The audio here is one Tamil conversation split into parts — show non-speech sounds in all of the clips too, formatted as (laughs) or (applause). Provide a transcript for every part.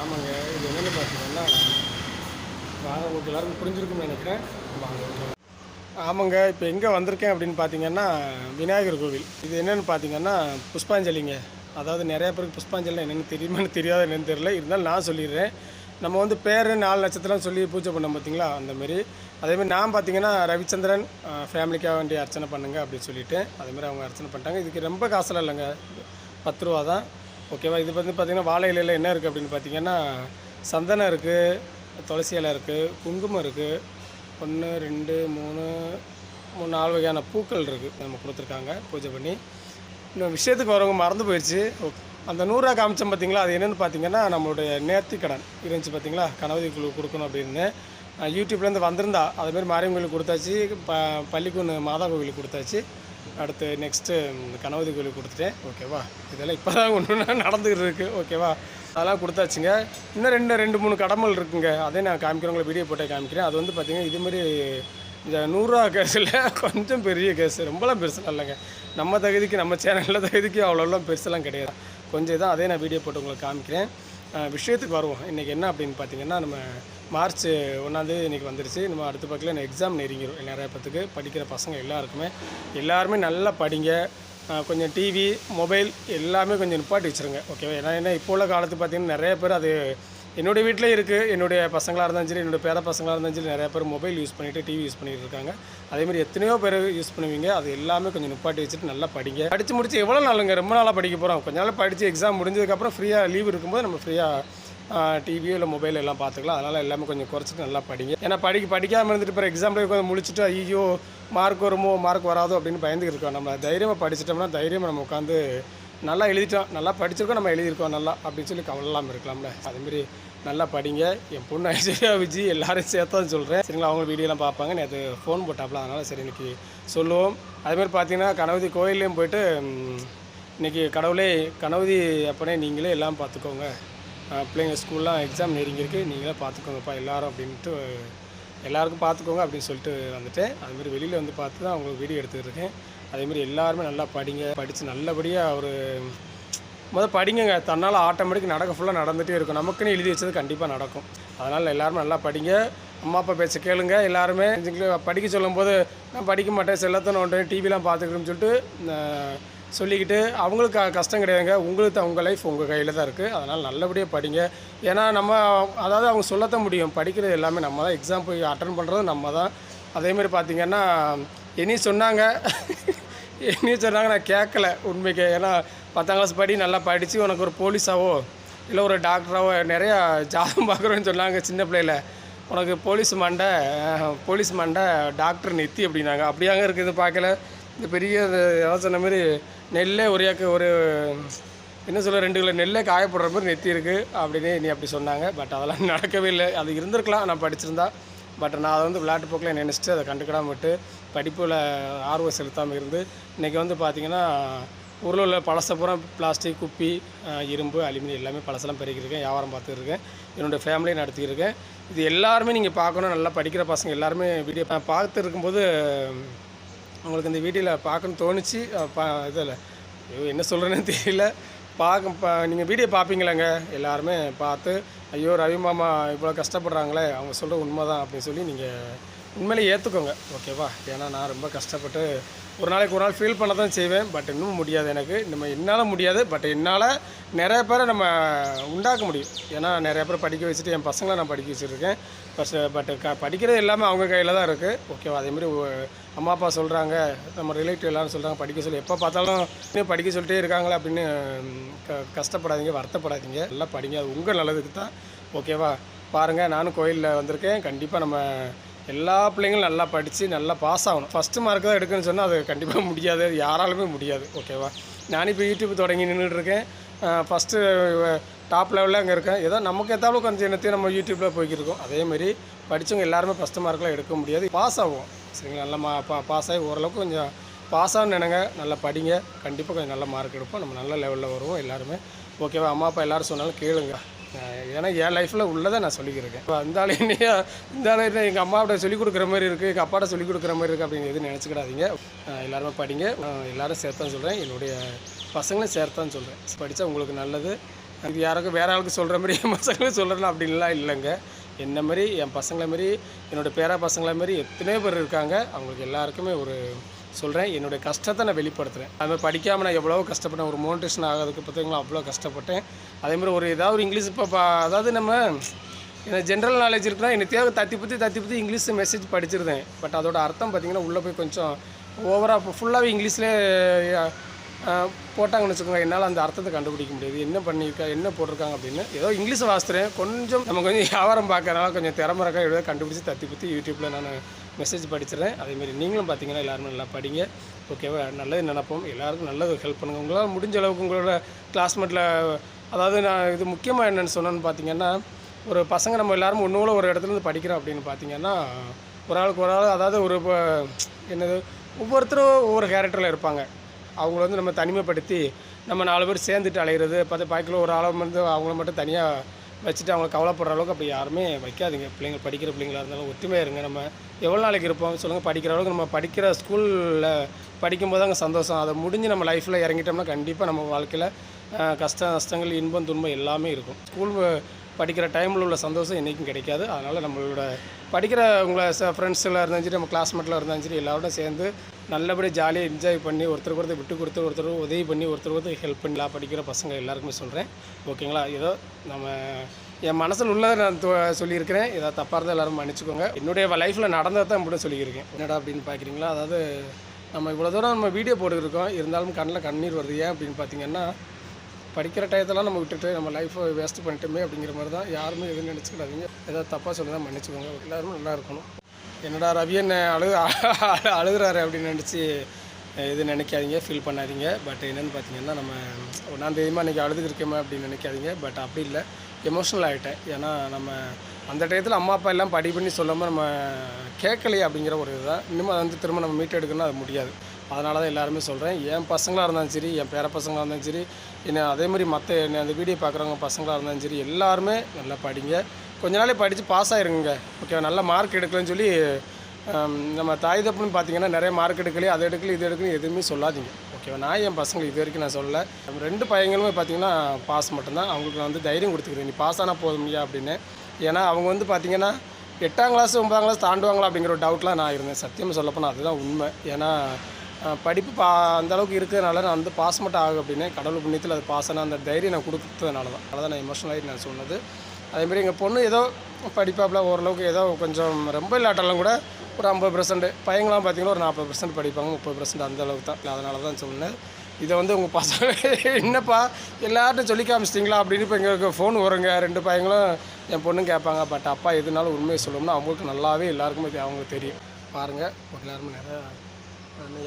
ஆமாங்க இது என்னென்னு பார்த்தீங்கன்னா வாங்க உங்களுக்கு எல்லாருக்கும் புரிஞ்சிருக்கும்னு நினைக்கிறேன். வாங்க. ஆமாங்க இப்போ எங்கே வந்திருக்கேன் அப்படின்னு பார்த்தீங்கன்னா விநாயகர் கோவில். இது என்னென்னு பார்த்தீங்கன்னா புஷ்பாஞ்சலிங்க. அதாவது நிறைய பேருக்கு புஷ்பாஞ்சலி என்னென்னு தெரியுமான்னு தெரியாத என்னென்னு தெரியல. இருந்தாலும் நான் சொல்லிடுறேன். நம்ம வந்து பேர் நாலு நட்சத்திரம் சொல்லி பூஜை பண்ணோம் பார்த்தீங்களா அந்தமாரி அதேமாதிரி நான் பார்த்தீங்கன்னா ரவிச்சந்திரன் ஃபேமிலிக்காக வேண்டி அர்ச்சனை பண்ணுங்க அப்படின்னு சொல்லிவிட்டு அதேமாதிரி அவங்க அர்ச்சனை பண்ணிட்டாங்க. இதுக்கு ரொம்ப காசுலாம் இல்லைங்க. பத்து ரூபா தான் ஓகேவா? இது வந்து பார்த்திங்கன்னா வாழை இலையில் என்ன இருக்குது அப்படின்னு பார்த்தீங்கன்னா சந்தனம் இருக்குது துளசி இலை இருக்குது குங்குமம் இருக்குது ஒன்று ரெண்டு மூணு மூணு நாலு வகையான பூக்கள் இருக்குது நம்ம கொடுத்துருக்காங்க பூஜை பண்ணி. இன்னும் விஷயத்துக்கு வரவங்க மறந்து போயிடுச்சு அந்த நூறுரூவா காமிச்சோம் பார்த்தீங்களா அது என்னென்னு பார்த்தீங்கன்னா நம்மளுடைய நேர்த்தி கடன். இருந்துச்சு பார்த்தீங்களா கணவதி குழு கொடுக்கணும் அப்படின்னு. யூடியூப்லேருந்து வந்திருந்தா அதுமாரி மாரியம் கோயிலுக்கு கொடுத்தாச்சு ப பள்ளிக்குன்னு மாதா கோவிலுக்கு கொடுத்தாச்சு. அடுத்து நெக்ஸ்ட்டு கணவதி கோயிலுக்கு கொடுத்துட்டேன் ஓகேவா இதெல்லாம் இப்போ தான் ஒன்று நடந்துக்கிட்டு இருக்குது ஓகேவா அதெல்லாம் கொடுத்தாச்சுங்க. இன்னும் ரெண்டு ரெண்டு மூணு கடமல் இருக்குங்க. அதே நான் காமிக்கிறவங்களை வீடியோ போட்டே காமிக்கிறேன். அது வந்து பார்த்திங்கன்னா இதுமாரி இந்த நூறுரூவா கேஸில் (laughs) கொஞ்சம் பெரிய கேஸ். ரொம்பலாம் பெருசெல்லாம் இல்லைங்க. நம்ம தகுதிக்கு நம்ம சேனலில் தகுதிக்கு அவ்வளோலாம் பெருசெல்லாம் கிடையாது. கொஞ்சம் இதான் அதே நான் வீடியோ போட்டு உங்களுக்கு காமிக்கிறேன். விஷயத்துக்கு வருவோம். இன்றைக்கி என்ன அப்படின்னு பார்த்தீங்கன்னா நம்ம மார்ச் ஒன்றாந்தேதி இன்றைக்கி வந்துருச்சு. நம்ம அடுத்த பக்கத்தில் எனக்கு எக்ஸாம் நெருங்கிடும் நிறைய பேத்துக்கு படிக்கிற பசங்க எல்லாருக்குமே. எல்லாருமே நல்லா படிங்க. கொஞ்சம் டிவி மொபைல் எல்லாமே கொஞ்சம் நிப்பாட்டி வச்சுருங்க. ஓகேவா ஏன்னா என்ன இப்போ உள்ள காலத்து பார்த்தீங்கன்னா நிறைய பேர் அது என்னுடைய வீட்டிலே இருக்குது என்னுடைய பசங்களாக இருந்தாலும் சரி என்னுடைய பேர பசங்களாக இருந்தாலும் சரி நிறைய பேர் மொபைல் யூஸ் பண்ணிவிட்டு டிவி யூஸ் பண்ணிகிட்டு இருக்காங்க. அதேமாதிரி எத்தனையோ பேர் யூஸ் பண்ணுவீங்க. அது எல்லாமே கொஞ்சம் நிப்பாட்டி வச்சுட்டு நல்லா படிங்க. படித்து முடிச்சு எவ்வளோ நாளுங்க? ரொம்ப நாளாக படிக்க போகிறோம் கொஞ்ச நாள் படித்து எக்ஸாம் முடிஞ்சதுக்கப்புறம் ஃப்ரீயாக லீவ் இருக்கும்போது நம்ம ஃப்ரீயாக டிவியோ இல்லை மொபைல் எல்லாம் பார்த்துக்கலாம். அதனால் எல்லாமே கொஞ்சம் குறைச்சிட்டு நல்லா படிங்க. ஏன்னா படிக்க படிக்காமல் இருந்துட்டு இப்போ எக்ஸாம்பிள் உட்காந்து முடிச்சுட்டு ஐயோ மார்க் வருமோ மார்க் வராதோ அப்படின்னு பயந்துக்கிட்டு இருக்கோம். நம்ம தைரியமாக படிச்சிட்டோம்னா தைரியமாக நம்ம உட்காந்து நல்லா எழுதிட்டோம். நல்லா படிச்சிருக்கோம் நம்ம எழுதியிருக்கோம் நல்லா அப்படின்னு சொல்லி கவலை இல்லாமல் இருக்கலாம்ல அதுமாரி நல்லா படிங்க. என் பொண்ணு ஐஸ்வர்யா விஜி எல்லாரும் சேர்த்தான்னு சொல்கிறேன் சரிங்களா? அவங்க வீடியோலாம் பார்ப்பாங்க. நேற்று ஃபோன் போட்டாப்ல. அதனால் சரி இன்னைக்கு சொல்லுவோம். அதேமாதிரி பார்த்தீங்கன்னா கணவதி கோயிலையும் போயிட்டு இன்றைக்கி இன்னைக்கு கடவுளே கணவதி அப்பனே நீங்களே எல்லாம் பார்த்துக்கோங்க. பிள்ளைங்க ஸ்கூல்லாம் எக்ஸாம் நெருங்கியிருக்கு. நீங்களே பார்த்துக்கோங்கப்பா எல்லாரும் அப்படின்ட்டு எல்லாருக்கும் பார்த்துக்கோங்க அப்படின்னு சொல்லிட்டு வந்துட்டேன். அதுமாரி வெளியில் வந்து பார்த்து தான் அவங்களுக்கு வீடியோ எடுத்துக்கிட்டு இருக்கேன். அதேமாரி எல்லாருமே நல்லா படிங்க. படித்து நல்லபடியாக ஒரு முதல் படிங்கங்க. தன்னால் ஆட்டோமேட்டிக் நடக்க ஃபுல்லாக நடந்துகிட்டே இருக்கும். நமக்குன்னு எழுதி வச்சது கண்டிப்பாக நடக்கும். அதனால் எல்லாருமே நல்லா படிங்க. அம்மா அப்பா பேச்ச கேளுங்க. எல்லாருமே படிக்க சொல்லும்போது நான் படிக்க மாட்டேன். செல்லத்தை நோண்டேன் டிவிலாம் பார்த்துக்கிறேன்னு சொல்லிட்டு சொல்லிக்கிட்டு அவங்களுக்கு கஷ்டம் கிடையாதுங்க. உங்களுக்கு தான் உங்கள் லைஃப் உங்கள் கையில் தான் இருக்குது அதனால் நல்லபடியாக படிங்க. ஏன்னா நம்ம அதாவது அவங்க சொல்லத்தான் முடியும். படிக்கிறது எல்லாமே நம்ம தான். எக்ஸாம் போய் அட்டன் பண்ணுறது நம்ம தான். அதேமாதிரி பார்த்திங்கன்னா இனி சொன்னாங்க. இனி சொன்னாங்க நான் கேட்கல உண்மைக்கு. ஏன்னா பத்தாம் கிளாஸ் படி நல்லா படித்து உனக்கு ஒரு போலீஸாவோ இல்லை ஒரு டாக்டராவோ நிறையா ஜாதகம் பார்க்குறோன்னு சொன்னாங்க சின்ன பிள்ளையில். உனக்கு போலீஸ் மண்டை போலீஸ் மண்டை டாக்டர் நெத்தி அப்படின்னாங்க. அப்படியாங்க இருக்குது பார்க்கல. இந்த பெரிய இந்த ஏதாவது சொன்ன மாதிரி நெல்லே ஒரேக்கு ஒரு என்ன சொல்ல ரெண்டு கிலோ நெல்லே காயப்படுற மாதிரி நெத்தி இருக்குது அப்படின்னு நீ அப்படி சொன்னாங்க. பட் அதெல்லாம் (laughs) நடக்கவே இல்லை. அது இருந்திருக்கலாம். நான் படிச்சிருந்தா. பட் நான் அதை வந்து விளையாட்டு போக்கில் நினச்சிட்டு அதை கண்டுக்கிடாம விட்டு படிப்பில் ஆர்வம் செலுத்தாமல் இருந்து இன்றைக்கி வந்து பார்த்திங்கன்னா ஊரில் உள்ள பழசை பூரா பிளாஸ்டிக் குப்பி இரும்பு அலுமினியம் எல்லாமே பழசெல்லாம் பெருக்கியிருக்கேன் வியாபாரம் பார்த்துருக்கேன் என்னோடய ஃபேமிலியை நடத்தியிருக்கேன் இது எல்லாருமே நீங்கள் பார்க்கணும். நல்லா படிக்கிற பசங்க எல்லாருமே வீடியோ பார்த்துருக்கும்போது உங்களுக்கு இந்த வீடியோவில் பார்க்கணும்னு தோணுச்சு. பா இதில் ஐயோ என்ன சொல்கிறேன்னு (laughs) தெரியல. பார்க்க பா நீங்கள் வீடியோ பார்ப்பீங்களாங்க? எல்லாருமே பார்த்து ஐயோ ரவி மாமா இவ்வளோ கஷ்டப்படுறாங்களே அவங்க சொல்கிற உண்மை தான் அப்படின்னு சொல்லி நீங்கள் உண்மையிலே ஏற்றுக்கோங்க ஓகேவா? ஏன்னா நான் ரொம்ப கஷ்டப்பட்டு ஒரு நாளைக்கு ஒரு நாள் ஃபீல் பண்ண தான் செய்வேன். பட் இன்னும் முடியாது எனக்கு. நம்ம என்னால் முடியாது. பட் என்னால் நிறைய பேரை நம்ம உண்டாக்க முடியும். ஏன்னா நிறைய பேர் படிக்க வச்சுட்டு என் பசங்களை நான் படிக்க வச்சுருக்கேன் பஸ் பட் க படிக்கிறது எல்லாமே அவங்க கையில் தான் இருக்குது ஓகேவா? அதேமாதிரி அம்மா அப்பா சொல்கிறாங்க நம்ம ரிலேட்டிவ் எல்லாரும் சொல்கிறாங்க படிக்க சொல்லி. எப்போ பார்த்தாலும் இன்னும் படிக்க சொல்லிட்டே இருக்காங்களே அப்படின்னு க கஷ்டப்படாதீங்க வருத்தப்படாதீங்க. நல்லா படிங்க அது உங்கள் நல்லதுக்கு தான். ஓகேவா பாருங்கள் நானும் கோயிலில் வந்திருக்கேன். கண்டிப்பாக நம்ம எல்லா பிள்ளைங்களும் நல்லா படித்து நல்லா பாஸ் ஆகணும். ஃபஸ்ட்டு மார்க் தான் எடுக்கணும்னு சொன்னால் அது கண்டிப்பாக (laughs) முடியாது. அது யாராலுமே முடியாது. ஓகேவா நானும் இப்போ யூடியூப் தொடங்கி நின்றுட்டுருக்கேன் ஃபஸ்ட்டு டாப் லெவலில் அங்கே இருக்கேன். ஏதோ நமக்கு ஏற்றாலும் கொஞ்சம் என்னத்தையும் நம்ம யூடியூப்பில் போய்க்கிருக்கோம் இருக்கோம். அதேமாரி படித்தவங்க எல்லாருமே ஃபஸ்ட்டு மார்க்கெலாம் எடுக்க முடியாது. பாஸ் ஆகும் சரிங்களா? நல்லா மா பா பாஸ் ஆகி ஓரளவுக்கு கொஞ்சம் பாஸ் நினைங்க. நல்லா படிங்க. கண்டிப்பாக கொஞ்சம் நல்ல மார்க் எடுப்போம். நம்ம நல்ல லெவலில் வருவோம் எல்லாருமே. ஓகேவா அம்மா அப்பா எல்லோரும் சொன்னாலும் கேளுங்க. ஏன்னா என் லைஃப்பில் உள்ளதை நான் சொல்லிக்கிறேன் இப்போ இந்த ஆள் என்னையா இந்த ஆள் என்ன எங்கள் அம்மாவோட சொல்லிக் கொடுக்குற மாதிரி இருக்குது எங்கள் அப்பாட்ட சொல்லிக் கொடுக்குற மாதிரி இருக்குது அப்படின்னு எதுவும் நினச்சிக்கிடாதீங்க. எல்லாருமே படிங்க. எல்லோரும் எல்லாரும் சேர்த்தான் சொல்கிறேன் என்னுடைய பசங்களும் சேர்த்தான் சொல்கிறேன் படித்தா உங்களுக்கு நல்லது. இது யாருக்கும் வேற ஆளுக்கு சொல்கிற மாதிரி என் பசங்களும் சொல்கிறேன் அப்படின்லாம் இல்லைங்க. என்ன மாதிரி என் பசங்களை மாதிரி என்னோடய பேரா பசங்களை மாதிரி எத்தனையோ பேர் இருக்காங்க. அவங்களுக்கு எல்லாருக்குமே ஒரு சொல்கிறேன் என்னுடைய கஷ்டத்தை நான் வெளிப்படுத்துகிறேன் அது மாதிரி படிக்காமல் நான் எவ்வளோ கஷ்டப்பட்டேன். ஒரு மோட்டிவேஷன் ஆகிறதுக்கு பார்த்தீங்களா அவ்வளோ கஷ்டப்பட்டேன். அதேமாதிரி ஒரு ஏதாவது ஒரு இங்கிலீஷ் இப்போ அதாவது நம்ம எனக்கு ஜென்ரல் நாலேஜ் இருக்குன்னா எனக்கு தேவை தத்தி பற்றி தத்தி பற்றி இங்கிலீஷ் மெசேஜ் படிச்சிருந்தேன். பட் அதோட அர்த்தம் பார்த்தீங்கன்னா உள்ளே போய் கொஞ்சம் ஓவராக ஃபுல்லாகவே இங்கிலீஷ்லேயே போட்டாங்கன்னு வச்சுக்கோங்க. என்னால் அந்த அர்த்தத்தை கண்டுபிடிக்க முடியாது. என்ன பண்ணியிருக்கா என்ன போட்டிருக்காங்க அப்படின்னு. ஏதோ இங்கிலீஷ் வாசித்துறேன் கொஞ்சம் நம்ம கொஞ்சம் வியாபாரம் பார்க்கறனால கொஞ்சம் திறமை இருக்கா எழுத கண்டுபிடிச்சி தத்தி பற்றி யூடியூப்பில் நான் மெசேஜ் படிச்சிடறேன். அதேமாரி நீங்களும் பார்த்தீங்கன்னா எல்லாருமே நல்லா படிங்க. ஓகேவா நல்லது நினப்போம். எல்லாருக்கும் நல்லது ஹெல்ப் பண்ணுங்கள் உங்களால் முடிஞ்ச அளவுக்கு உங்களோட கிளாஸ்மேட்டில் அதாவது நான் இது முக்கியமாக என்னென்னு சொன்னேன்னு பார்த்தீங்கன்னா ஒரு பசங்க நம்ம எல்லாரும் ஒன்றுல ஒரு இடத்துல இருந்து படிக்கிறோம் அப்படின்னு பார்த்தீங்கன்னா ஒரு ஆளுக்கு ஒரு ஆள் அதாவது ஒரு இப்போ என்னது ஒவ்வொருத்தரும் ஒவ்வொரு கேரக்டரில் இருப்பாங்க. அவங்கள வந்து நம்ம தனிமைப்படுத்தி நம்ம நாலு பேர் சேர்ந்துட்டு அலைகிறது பார்த்து பாய்க்கில் ஒரு ஆளை வந்து அவங்கள மட்டும் தனியாக வச்சுட்டு அவங்கள கவலைப்படுற அளவுக்கு அப்படி யாருமே வைக்காதீங்க. பிள்ளைங்க படிக்கிற பிள்ளைங்களாக இருந்தாலும் ஒற்றுமையாக இருங்க. நம்ம எவ்வளோ நாளைக்கு இருப்போம் சொல்லுங்கள் படிக்கிற அளவுக்கு நம்ம படிக்கிற ஸ்கூலில் படிக்கும்போது அங்கே சந்தோஷம். அதை முடிஞ்சு நம்ம லைஃப்பில் இறங்கிட்டோம்னா கண்டிப்பாக நம்ம வாழ்க்கையில் கஷ்ட நஷ்டங்கள் இன்பம் துன்பம் எல்லாமே இருக்கும். ஸ்கூல் படிக்கிற டைமில் உள்ள சந்தோஷம் என்றைக்கும் கிடைக்காது. அதனால் நம்மளோட படிக்கிற உங்களை ஃப்ரெண்ட்ஸில் இருந்தாலும் சரி நம்ம கிளாஸ்மேட்டில் இருந்தாலும் சரி எல்லாரோட சேர்ந்து நல்லபடியாக ஜாலியாக என்ஜாய் பண்ணி ஒருத்தருக்கு ஒருத்தர் விட்டு கொடுத்து ஒருத்தர் உதவி பண்ணி ஒருத்தர் ஒருத்தர் ஹெல்ப் பண்ணலாம் படிக்கிற பசங்க எல்லாருக்குமே சொல்கிறேன் ஓகேங்களா ஏதோ நம்ம என் மனசில் உள்ளதை நான் தொ- சொல்லியிருக்கிறேன். ஏதாவது தப்பாக இருந்தால் எல்லோரும் மன்னிச்சுக்கோங்க. என்னுடைய லைஃப்பில் நடந்ததை தான் இப்படி சொல்லியிருக்கேன். என்னடா அப்படின்னு பார்க்குறீங்களா அதாவது நம்ம இவ்வளோ தூரம் நம்ம வீடியோ போட்டுருக்கோம் இருந்தாலும் கண்ணில் கண்ணீர் வருது. ஏன் அப்படின்னு பார்த்தீங்கன்னா படிக்கிற டயத்தெல்லாம் நம்ம விட்டுட்டு நம்ம லைஃப்பை வேஸ்ட் பண்ணிட்டோமே அப்படிங்கிற மாதிரி தான் யாருமே எதுவும் நினச்சிக்கிடாதீங்க ஏதாவது தப்பாக சொல்லுதான் மன்னிச்சுக்கோங்க. எல்லாருமே நல்லா இருக்கணும். என்னடா ரவி என்ன அழுது அழுகுறாரு அப்படின்னு நினச்சி இது நினைக்காதீங்க ஃபீல் பண்ணாதீங்க. பட் என்னென்னு பார்த்தீங்கன்னா நம்ம ஒன்றாம் தேதிமா இன்றைக்கி அழுதுருக்கேமே அப்படின்னு நினைக்காதீங்க. பட் அப்படி இல்லை. எமோஷ்னல் ஆகிட்டேன் ஏன்னா நம்ம அந்த டயத்தில் அம்மா அப்பா எல்லாம் படி பண்ணி சொல்லாமல் நம்ம கேட்கலையே அப்படிங்கிற ஒரு இதுதான். இன்னும் அதை வந்து திரும்ப நம்ம மீட் எடுக்கணும்னா அது முடியாது. அதனால தான் எல்லாருமே சொல்கிறேன் என் பசங்களாக இருந்தாலும் சரி என் பேர பசங்களாக இருந்தாலும் சரி என்ன அதே மாதிரி மற்ற என்ன அந்த வீடியோ பார்க்குறவங்க பசங்களாக இருந்தாலும் சரி எல்லாருமே நல்லா படிங்க. கொஞ்ச நாளே படித்து பாஸ் ஆயிருங்க ஓகே நல்ல மார்க் எடுக்கலன்னு சொல்லி நம்ம தாய் தப்புன்னு பார்த்தீங்கன்னா நிறைய மார்க் எடுக்கலையே அதை எடுக்கல இது எடுக்கல எதுவுமே சொல்லாதீங்க. ஓகேவா நான் என் பசங்களுக்கு இது வரைக்கும் நான் சொல்லலை. ரெண்டு பையங்களுமே பார்த்தீங்கன்னா பாஸ் மட்டும்தான். அவங்களுக்கு நான் வந்து தைரியம் கொடுத்துக்கிறேன். நீ பாஸ் ஆனால் போதும்யா அப்படின்னு. ஏன்னா அவங்க வந்து பார்த்தீங்கன்னா எட்டாம் கிளாஸ் ஒன்பதாம் கிளாஸ் தாண்டுவாங்களா அப்படிங்கிற ஒரு டவுட்லாம் நான் இருந்தேன். சத்தியமாக சொல்லப்போனால் அதுதான் உண்மை. ஏன்னா படிப்பு பா அந்த அளவுக்கு இருக்கிறதுனால நான் வந்து பாஸ் மட்டும் ஆகும் அப்படின்னு கடவுள் புண்ணியத்தில் அது பாஸ் ஆனால் அந்த தைரியம் நான் கொடுத்ததுனால தான் அதனால் நான் எமோஷனல் ஆகி நான் சொன்னது. அதேமாரி எங்கள் பொண்ணு ஏதோ படிப்பாப்பில் ஓரளவுக்கு ஏதோ கொஞ்சம் ரொம்ப இல்லாட்டாலும் கூட ஒரு ஐம்பது பர்சன்ட் பையங்களாம் பார்த்திங்கன்னா ஒரு நாற்பது பர்சன்ட் படிப்பாங்க முப்பது பர்சன்ட் அந்த அளவுக்கு தான். அதனால தான் சொன்னேன். இதை வந்து உங்கள் பசங்க (laughs) என்னப்பா எல்லார்ட்டும் சொல்லி காமிச்சிட்டிங்களா அப்படின்னு இப்போ எங்களுக்கு ஃபோன் வருங்க. ரெண்டு பையங்களும் என் பொண்ணும் கேட்பாங்க பட் அப்பா எதுனாலும் உண்மையை சொல்லணும்னா அவங்களுக்கு நல்லாவே எல்லாருக்குமே அவங்களுக்கு தெரியும். பாருங்கள் எல்லாருமே நிறையா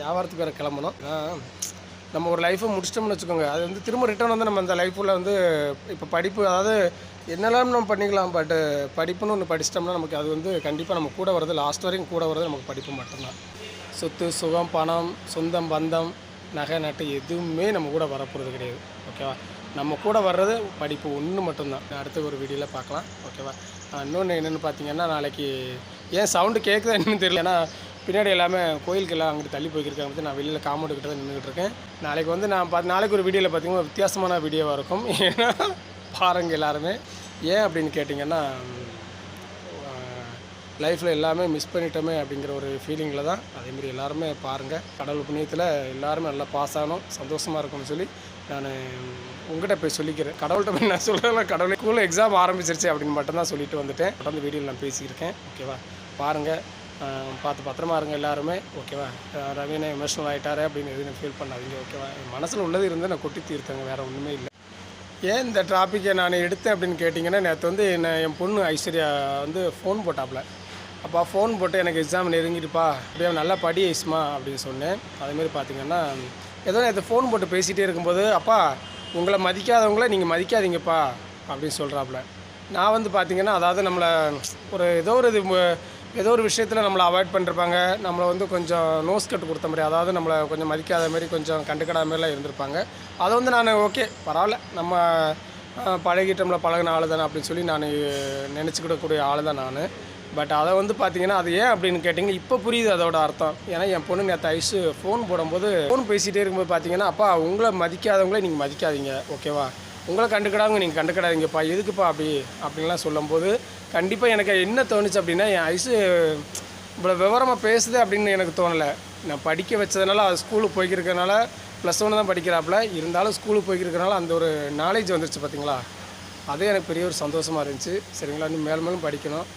வியாபாரத்துக்கு வேறு கிளம்பணும். நம்ம ஒரு லைஃப்பை முடிச்சிட்டோம்னு வச்சுக்கோங்க. அது வந்து திரும்ப ரிட்டர்ன் வந்து நம்ம அந்த லைஃப்பில் வந்து இப்போ படிப்பு அதாவது என்னெல்லாம் நம்ம பண்ணிக்கலாம் பட்டு படிப்புன்னு ஒன்று படிச்சிட்டோம்னா நமக்கு அது வந்து கண்டிப்பாக நம்ம கூட வர்றது லாஸ்ட் வரைக்கும் கூட வர்றது நமக்கு படிப்பு மட்டும்தான். சொத்து சுகம் பணம் சொந்தம் பந்தம் நகை நட்டு எதுவுமே நம்ம கூட வரப்போகிறது கிடையாது. ஓகேவா நம்ம கூட வர்றது படிப்பு ஒன்று மட்டும்தான். அடுத்த ஒரு வீடியோவில் பார்க்கலாம். ஓகேவா இன்னொன்று என்னென்னு பார்த்தீங்கன்னா நாளைக்கு ஏன் சவுண்டு கேட்குதா என்னன்னு தெரியல. ஏன்னா பின்னாடி எல்லாமே கோயிலுக்கு எல்லாம் அங்கிட்டு தள்ளி போய்க்கிருக்காங்க வந்து நான் வெளியில் காம்பவுண்டு கிட்ட தான் நின்றுட்டு இருக்கேன். நாளைக்கு வந்து நான் பார்த்து நாளைக்கு ஒரு வீடியோவில் பார்த்தீங்கன்னா வித்தியாசமான வீடியோவாக இருக்கும். (laughs) ஏன்னா பாருங்கள் எல்லாருமே. ஏன் அப்படின்னு கேட்டிங்கன்னா லைஃப்பில் எல்லாமே மிஸ் பண்ணிட்டோமே அப்படிங்கிற ஒரு ஃபீலிங்கில் தான். அதேமாரி எல்லாருமே பாருங்கள் கடவுள் புண்ணியத்தில் எல்லாருமே நல்லா பாஸ் ஆகணும் சந்தோஷமாக இருக்கும்னு சொல்லி நான் உங்கள்கிட்ட போய் சொல்லிக்கிறேன். கடவுள்கிட்ட போய் நான் சொல்கிறேன் கடவுளுக்குள்ளே எக்ஸாம் ஆரம்பிச்சிருச்சு அப்படின்னு மட்டும்தான் சொல்லிட்டு வந்துட்டேன். தொடர்ந்து வீடியோவில் நான் பேசியிருக்கேன். ஓகேவா? பாருங்கள் பார்த்து பத்திரமா இருங்க எல்லாருமே. ஓகேவா? ரவீனா எமோஷனல் ஆகிட்டாரு அப்படின்னு எதுவும் ஃபீல் பண்ணாதீங்க ஓகேவா? என் மனசில் உள்ளது இருந்தால் நான் கொட்டி தீர்த்தேங்க வேறு ஒன்றுமே இல்லை. ஏன் இந்த டாப்பிக்கை நான் எடுத்தேன் அப்படின்னு கேட்டிங்கன்னா நேற்று வந்து என்ன என் பொண்ணு ஐஸ்வர்யா வந்து ஃபோன் போட்டாப்புல. அப்பா ஃபோன் போட்டு எனக்கு எக்ஸாம் நெருங்கிடுப்பா அப்படியே நல்லா படி ஐஸ்மா அப்படின்னு சொன்னேன். அதேமாரி பார்த்தீங்கன்னா ஏதோ நேற்று ஃபோன் போட்டு பேசிகிட்டே இருக்கும்போது அப்பா உங்களை மதிக்காதவங்கள நீங்கள் மதிக்காதீங்கப்பா அப்படின்னு சொல்கிறாப்புல நான் வந்து பார்த்தீங்கன்னா அதாவது நம்மளை ஒரு ஏதோ ஒரு இது ஏதோ ஒரு விஷயத்தில் நம்மளை அவாய்ட் பண்ணிருப்பாங்க. நம்மளை வந்து கொஞ்சம் நோஸ் கட்டு கொடுத்த மாதிரி அதாவது நம்மளை கொஞ்சம் மதிக்காத மாதிரி கொஞ்சம் கண்டுக்கடாத மாதிரிலாம் இருந்திருப்பாங்க. அதை வந்து நான் ஓகே பரவாயில்ல. நம்ம பழகிட்டோம்ல பழகின ஆள் தானே அப்படின்னு சொல்லி நான் நினச்சிக்கிடக்கூடிய ஆள் தான் நான். பட் அதை வந்து பார்த்தீங்கன்னா அது ஏன் அப்படின்னு கேட்டிங்கன்னா இப்போ புரியுது அதோட அர்த்தம். ஏன்னா என் பொண்ணு நேற்று ஐஸு ஃபோன் போடும்போது ஃபோன் பேசிகிட்டே இருக்கும்போது பார்த்தீங்கன்னா அப்பா உங்களை மதிக்காதவங்களே நீங்கள் மதிக்காதீங்க ஓகேவா உங்களை கண்டுக்கிடாங்க நீங்கள் கண்டுக்கிடாதீங்கப்பா எதுக்குப்பா அப்படி? அப்படின்லாம் சொல்லும்போது கண்டிப்பாக எனக்கு என்ன தோணுச்சு அப்படின்னா என் ஐசு இவ்வளோ விவரமாக பேசுது அப்படின்னு எனக்கு தோணலை. நான் படிக்க வச்சதுனால அது ஸ்கூலுக்கு போய்க்கிறதுனால ப்ளஸ் ஒன்று தான் படிக்கிறாப்புல. இருந்தாலும் ஸ்கூலுக்கு போய்க்கிறதுனால அந்த ஒரு நாலேஜ் வந்துருச்சு பார்த்தீங்களா அதே எனக்கு பெரிய ஒரு சந்தோஷமாக இருந்துச்சு. சரிங்களா இன்னும் மேலும் மேலும் படிக்கணும்.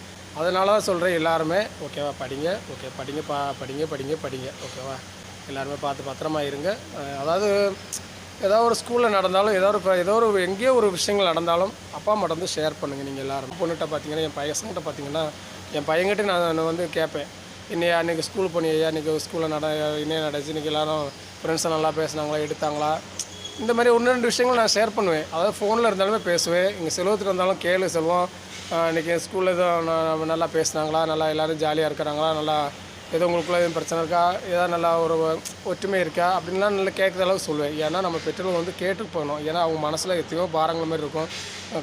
அதனால தான் சொல்கிறேன் எல்லாருமே ஓகேவா படிங்க. ஓகே படிங்க பா படிங்க படிங்க. படிங்க ஓகேவா எல்லாருமே பார்த்து பத்திரமா இருங்க. அதாவது ஏதோ ஒரு ஸ்கூலில் நடந்தாலும் ஏதோ ஒரு இப்போ ஏதோ ஒரு எங்கேயோ ஒரு விஷயங்கள் நடந்தாலும் அப்பா அம்மாட்ட வந்து ஷேர் பண்ணுங்கள் நீங்கள் எல்லாரும். பொண்ணுகிட்ட பார்த்தீங்கன்னா என் பையன்கிட்ட பார்த்தீங்கன்னா என் பையன்கிட்ட நான் வந்து கேட்பேன் இன்னையா அன்றைக்கி ஸ்கூல் போனியா? இன்றைக்கி ஸ்கூலில் நட என்ன நடந்துச்சு? இன்றைக்கி எல்லாரும் ஃப்ரெண்ட்ஸை நல்லா பேசுனாங்களா? எடுத்தாங்களா? இந்த மாதிரி ஒன்று ரெண்டு விஷயங்கள் நான் ஷேர் பண்ணுவேன். அதாவது ஃபோனில் இருந்தாலுமே பேசுவேன். இங்கே செல்வத்தில் இருந்தாலும் கேளு செல்வம். இன்றைக்கி ஸ்கூலில் எதுவும் நல்லா பேசுனாங்களா? நல்லா எல்லோரும் ஜாலியாக இருக்கிறாங்களா? நல்லா ஏதோ உங்களுக்குள்ள எதுவும் பிரச்சனை இருக்கா? ஏதாவது நல்லா ஒரு ஒற்றுமை இருக்கா? அப்படின்லாம் நல்லா கேட்குற அளவுக்கு சொல்லுவேன். ஏன்னா நம்ம பெற்றோர்கள் வந்து கேட்டு போகணும். ஏன்னா அவங்க மனசில் எத்தையோ பாரங்கள் மாதிரி இருக்கும்.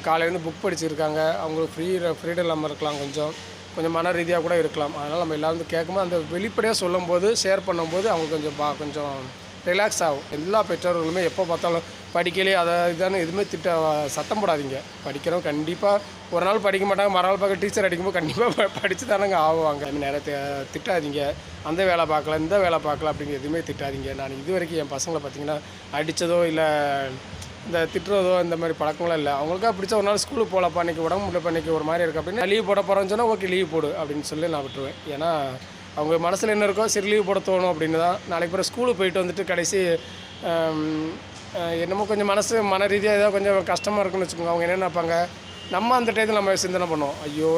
காலையிலேருந்து புக் படிச்சிருக்காங்க. அவங்களுக்கு ஃப்ரீ ஃப்ரீடம் இல்லாமல் இருக்கலாம் கொஞ்சம். கொஞ்சம் மன ரீதியாக கூட இருக்கலாம். அதனால் நம்ம எல்லாரும் கேட்கும்போது அந்த வெளிப்படையாக சொல்லும்போது ஷேர் பண்ணும்போது அவங்க கொஞ்சம் பா கொஞ்சம் ரிலாக்ஸ் ஆகும். எல்லா பெற்றோர்களுமே எப்போ பார்த்தாலும் படிக்கலையே அதை இதானு எதுவுமே திட்ட சத்தம் போடாதீங்க. படிக்கிறோம் கண்டிப்பாக ஒரு நாள் படிக்க மாட்டாங்க மறுநாள் பார்க்க டீச்சர் அடிக்கும்போது கண்டிப்பாக படித்து தானங்க ஆகுவாங்க. I நிறைய திட்டாதீங்க. அந்த வேலை பார்க்கல இந்த வேலை பார்க்கல அப்படிங்கிற எதுவுமே திட்டாதீங்க. நான் இது வரைக்கும் என் பசங்களை பார்த்தீங்கன்னா அடித்ததோ இல்லை இந்த திட்டுறதோ இந்த மாதிரி பழக்கம்லாம் இல்லை. அவங்களுக்கா பிடிச்ச ஒரு நாள் ஸ்கூலுக்கு போகலப்பா அன்றைக்கி உடம்பு முடியல இன்னைக்கு ஒரு மாதிரி இருக்குது அப்படின்னா லீவ் போட போகிறேன்னு சொன்னால் ஓகே லீவ் போடு அப்படின்னு சொல்லி நான் விட்டுருவேன். ஏன்னா அவங்க மனசில் என்ன இருக்கோ சரி லீவ் போட தோணும் அப்படின்னு தான். நாளைக்கு பிறகு ஸ்கூலுக்கு போயிட்டு வந்துட்டு கடைசி என்னமோ கொஞ்சம் மனசு மன ரீதியாக ஏதோ கொஞ்சம் கஷ்டமாக இருக்குன்னு வச்சுக்கோங்க. அவங்க என்ன நினைப்பாங்க? நம்ம அந்த டயத்தில் நம்ம சிந்தனை பண்ணுவோம். ஐயோ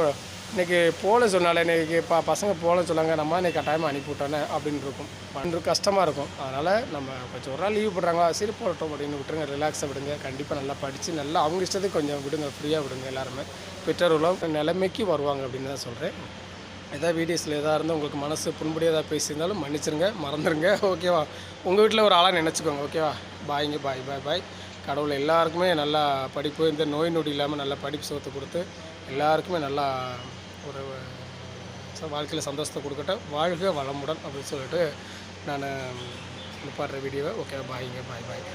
இன்றைக்கி போகல சொன்னாலே இன்னைக்கு பா பசங்க போகல சொன்னாங்க நம்ம இன்னைக்கு கட்டாயமாக அனுப்பிவிட்டோன்னே அப்படின்னு இருக்கும். பண்றது கஷ்டமாக இருக்கும். அதனால் நம்ம கொஞ்சம் ஒரு நாள் லீவ் போடுறாங்களா சரி போட்டோம் அப்படின்னு விட்டுருங்க. ரிலாக்ஸாக விடுங்க. கண்டிப்பாக நல்லா படித்து நல்லா அவங்க இஷ்டத்துக்கு கொஞ்சம் விடுங்க. ஃப்ரீயாக விடுங்க எல்லாருமே. பெற்றோர்களும் நிலைமைக்கு வருவாங்க அப்படின்னு தான் சொல்கிறேன் ஏதாவது வீடியோஸில் எதாக இருந்தால் உங்களுக்கு மனசு புண்படி ஏதாவது பேசியிருந்தாலும் மன்னிச்சிருங்க மறந்துடுங்க (laughs) ஓகேவா? உங்கள் வீட்டில் ஒரு ஆளாக நினச்சிக்கோங்க ஓகேவா? பாய்ங்க பாய் பாய் பாய் கடவுள் எல்லாருக்குமே நல்லா படிப்பு இந்த நோய் நொடி இல்லாமல் நல்லா படிப்பு சுகத்தை கொடுத்து எல்லாருக்குமே நல்லா ஒரு ச- வாழ்க்கையில் சந்தோஷத்தை கொடுக்கட்டும். வாழ்க வளமுடன் அப்படின்னு சொல்லிட்டு நான் நிப்பாடுற வீடியோவை ஓகே பாய்ங்க பாய் பாய்ங்க